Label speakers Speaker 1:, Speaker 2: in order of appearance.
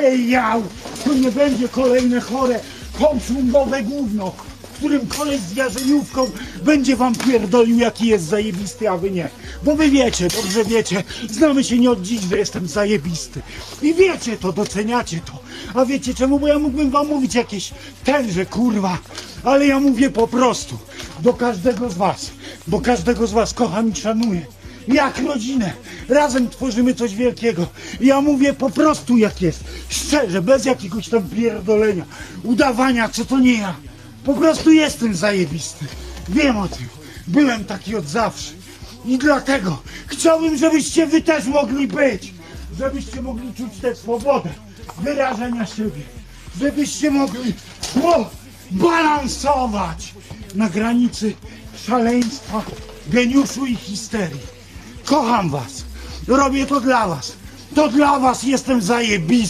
Speaker 1: Hej, jał! To nie będzie kolejne chore, konsumowe gówno, w którym koleś z jarzeniówką będzie wam pierdolił, jaki jest zajebisty, a wy nie. Bo wy wiecie, dobrze wiecie, znamy się nie od dziś, że jestem zajebisty. I wiecie to, doceniacie to. A wiecie czemu? Bo ja mógłbym wam mówić jakieś tenże, kurwa. Ale ja mówię po prostu do każdego z was, bo każdego z was kocham i szanuję jak rodzinę. Razem tworzymy coś wielkiego. Ja mówię po prostu jak jest. Szczerze, bez jakiegoś tam pierdolenia, udawania, co to nie ja. Po prostu jestem zajebisty. Wiem o tym. Byłem taki od zawsze. I dlatego chciałbym, żebyście wy też mogli być. Żebyście mogli czuć tę swobodę wyrażenia siebie. Żebyście mogli o, balansować na granicy szaleństwa, geniuszu i histerii. Kocham was. Robię to dla was. To dla was jestem zajebisty.